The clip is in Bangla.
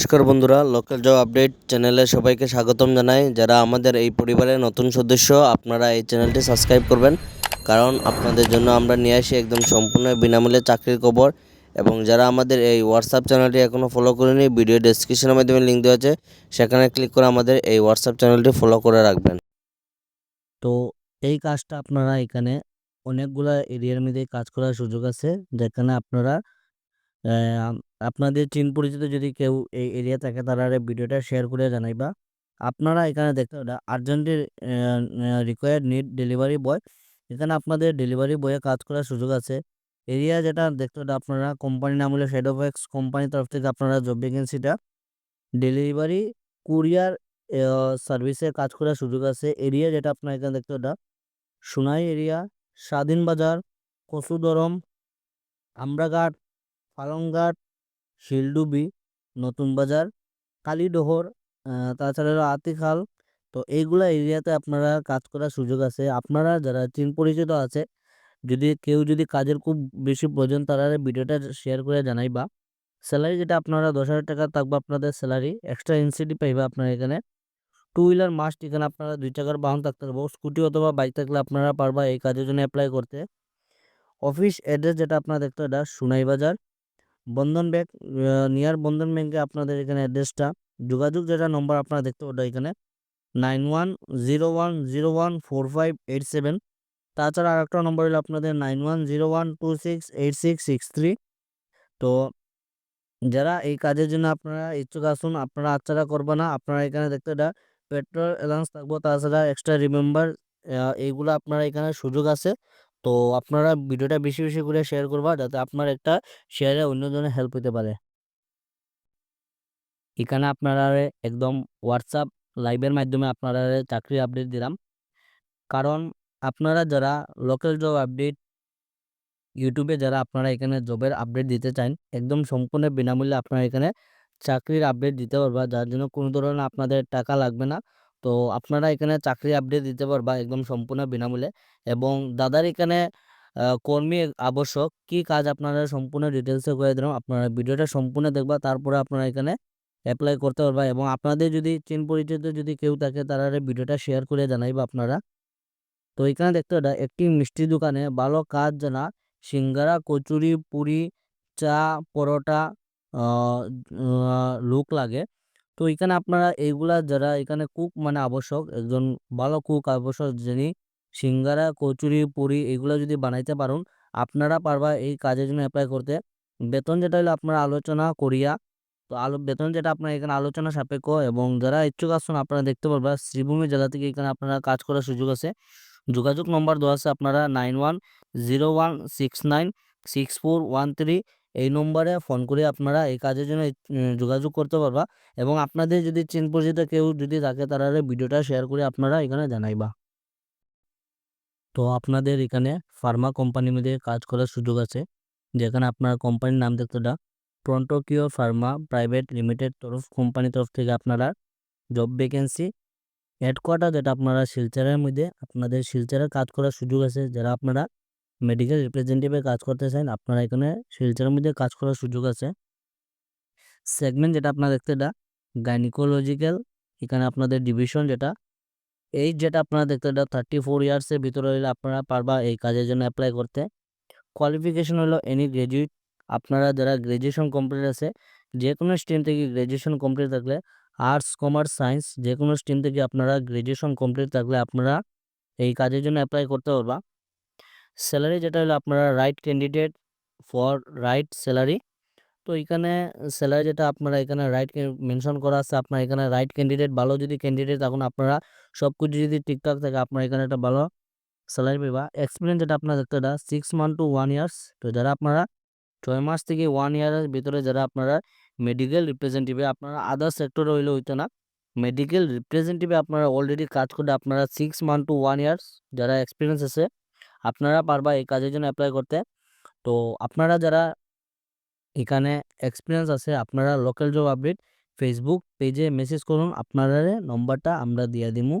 নমস্কার বন্ধুরা লোকাল জব আপডেট চ্যানেলে সবাইকে স্বাগতম জানাই। যারা আমাদের এই পরিবারের নতুন সদস্য, আপনারা এই চ্যানেলটি সাবস্ক্রাইব করবেন। কারণ আপনাদের জন্য আমরা নিয়ে আসি একদম সম্পূর্ণ বিনামূল্যে চাকরির খবর। এবং যারা আমাদের এই হোয়াটসঅ্যাপ চ্যানেলটি এখনও ফলো করেনি ভিডিও ডেসক্রিপশনের মাধ্যমে লিঙ্ক দেওয়া আছে, সেখানে ক্লিক করে আমাদের এই হোয়াটসঅ্যাপ চ্যানেলটি ফলো করে রাখবেন। তো এই কাজটা আপনারা এখানে অনেকগুলা এরিয়ার মধ্যে কাজ করার সুযোগ আছে, যেখানে আপনারা আপনাদের চিন পরিচিত যদি কেউ এই এরিয়া থাকে তারা ভিডিওটা শেয়ার করে জানাইবা। আপনারা এখানে দেখতে আর্জেন্টের রিকোয়ার্ড নিড ডেলিভারি বয় এখানে আপনাদের ডেলিভারি বয়ে কাজ করার সুযোগ আছে। এরিয়া যেটা দেখতে হবে আপনারা কোম্পানি নাম হলো অফ এক্স কোম্পানির তরফ থেকে আপনারা জব ভ্যাকেন্সিটা ডেলিভারি কুরিয়ার সার্ভিসে কাজ করার সুযোগ আছে। এরিয়া যেটা আপনার এখানে দেখতে ওটা সোনাই এরিয়া, স্বাধীন বাজার, কচুদরম, আমরাঘাট পালংঘাট শিলডুবি নতুন বাজার কালীডোহর তাছাড়া আতিখাল। তো এইগুলা এরিয়াতে আপনারা কাজ করার সুযোগ আছে। আপনারা যারা চিন পরিচিত আছে, যদি কেউ যদি কাজের খুব বেশি প্রয়োজন, তারা ভিডিওটা শেয়ার করে জানাই বা স্যালারি যেটা আপনারা দশ হাজার টাকা থাকবে আপনাদের স্যালারি এক্সট্রা ইনসেন্টিভ পাইবে আপনারা এখানে। টু হুইলার মাস্ট এখানে আপনারা দুই চাকার বাহন থাকতে পারব। স্কুটি অথবা বাইক থাকলে আপনারা পারবা এই কাজের জন্য অ্যাপ্লাই করতে। অফিস অ্যাড্রেস যেটা আপনারা দেখতে এটা সুনাই বাজার বন্ধন ব্যাংক নিয়ার বন্ধন ব্যাংকে আপনাদের এখানে অ্যাড্রেসটা, যোগাযোগ যেটা নম্বর আপনারা দেখতে ওটা এখানে nine one zero one zero one four five eight seven তাছাড়া আরেকটা নম্বর হলো আপনাদের nine one zero one two six eight six six three তো যারা এই কাজের জন্য আপনারা ইচ্ছুক আসুন, আপনারা আচ্ছাড়া করবে না, আপনারা এখানে দেখতে এটা পেট্রোল অ্যালাউন্স থাকব। তাছাড়া এক্সট্রা রিমেম্বার এইগুলো আপনারা এখানে সুযোগ আছে। তো আপনারা ভিডিওটা বেশি বেশি করে শেয়ার করবা যাতে আপনার একটা শেয়ারে অন্যজনের হেল্প হতে পারে। এখানে আপনারা একদম হোয়াটসঅ্যাপ লাইভের মাধ্যমে আপনারা চাকরির আপডেট দিলাম। কারণ আপনারা যারা লোকাল জব আপডেট ইউটিউবে যারা আপনারা এখানে জবের আপডেট দিতে চান, একদম সম্পূর্ণ বিনামূল্যে আপনারা এখানে চাকরির আপডেট দিতে পারবা, যার জন্য কোনো ধরনের আপনাদের টাকা লাগবে না। তো আপনারা এখানে চাকরি আপডেট দিতে পারবা একদম সম্পূর্ণ বিনামূল্যে। এবং দাদার এখানে কর্মী আবশ্যক, কি কাজ আপনারা সম্পূর্ণ ডিটেলসে করে দিলাম, আপনারা ভিডিওটা সম্পূর্ণ দেখবা, তারপরে আপনারা এখানে অ্যাপ্লাই করতে পারবা। এবং আপনাদের যদি চিন পরিচিত যদি কেউ থাকে, তারা ভিডিওটা শেয়ার করে জানাইবা আপনারা। তো এখানে দেখতে পারা একটি মিষ্টি দোকানে ভালো কাজ জানা, সিঙ্গারা, কচুরি, পুরি, চা, পরোটা লোক লাগে। তো এখানে আপনারা এইগুলা যারা এখানে কুক মানে আবশ্যক, একজন ভালো কুক আবশ্যক যিনি সিঙ্গারা, কচুরি, পুরি এগুলো যদি বানাইতে পারুন, আপনারা পারবা এই কাজের জন্য অ্যাপ্লাই করতে। বেতন যেটা হলো আপনারা আলোচনা করিয়া, তো আলো, বেতন যেটা আপনার এখানে আলোচনা সাপেক্ষ এবং যারা ইচ্ছুক আসুন আপনারা দেখতে পারবা, শ্রীভূমি জেলা থেকে এখানে আপনারা কাজ করার সুযোগ আছে। যোগাযোগ নম্বর দেওয়া আছে আপনারা nine one zero one six nine six four one three এই নম্বরে ফোন করে আপনারা এই কাজের জন্য যোগাযোগ করতে পারবা এবং আপনাদের যদি চিন পরিচিত কেউ যদি থাকে তারা ভিডিওটা শেয়ার করে আপনারা এখানে জানাইবা। তো আপনাদের এখানে ফার্মা কোম্পানির মধ্যে কাজ করার সুযোগ আছে, যেখানে আপনার কোম্পানির নাম দেখতে দা প্রন্টোকিও ফার্মা প্রাইভেট লিমিটেড তরফ কোম্পানির তরফ থেকে আপনারা জব ভ্যাকেন্সি হেডকোয়ার্টার যেটা আপনারা শিলচরের মধ্যে আপনাদের শিলচরে কাজ করার সুযোগ আছে, যারা আপনারা মেডিকেল রিপ্রেজেন্টেটিভে কাজ করতে চান আপনারা এখানে শিলচরের মধ্যে কাজ করার সুযোগ আছে। সেগমেন্ট যেটা আপনারা দেখতে, এটা গাইনিকোলজিক্যাল এখানে আপনাদের ডিভিশন যেটা। এই যেটা আপনারা দেখতে, এটা থার্টি ফোর ইয়ার্সের ভিতরে হলে আপনারা পারবা এই কাজের জন্য অ্যাপ্লাই করতে। কোয়ালিফিকেশন হলো এনি গ্র্যাজুয়েট আপনারা যারা গ্র্যাজুয়েশন কমপ্লিট আছে যে কোনো স্ট্রিম থেকে গ্র্যাজুয়েশন কমপ্লিট থাকলে আর্টস কমার্স সায়েন্স যে কোনো স্ট্রিম থেকে আপনারা গ্র্যাজুয়েশন কমপ্লিট থাকলে আপনারা এই কাজের জন্য অ্যাপ্লাই করতে পারবা। স্যালারি যেটা হলো আপনারা right candidate for right salary তো এখানে স্যালারি যেটা আপনারা এখানে রাইট মেনশন করা আছে, আপনার এখানে রাইট ক্যান্ডিডেট ভালো যদি ক্যান্ডিডেট তখন আপনারা সব কিছু যদি ঠিকঠাক থাকে, আপনার এখানে একটা ভালো স্যালারি পাবা এক্সপিরিয়েন্স যেটা আপনার দেখতে এটা six month to one years তো যারা আপনারা ছয় মাস থেকে ওয়ান ইয়ারের ভিতরে যারা আপনারা মেডিকেল রিপ্রেজেন্টেটিভে আপনারা আদার সেক্টরে হইলে হইতো না মেডিকেল রিপ্রেজেন্টেটিভে আপনারা অলরেডি কাজ করে আপনারা six month to one years যারা এক্সপিরিয়েন্স আছে আপনারা পারবা এই কাজের জন্য অ্যাপ্লাই করতে। তো আপনারা যারা এখানে এক্সপিরিয়েন্স আছে, আপনারা লোকাল জব আপডেট ফেসবুক পেজে মেসেজ করুন আপনারা নম্বরটা আমরা দিয়ে দিমু।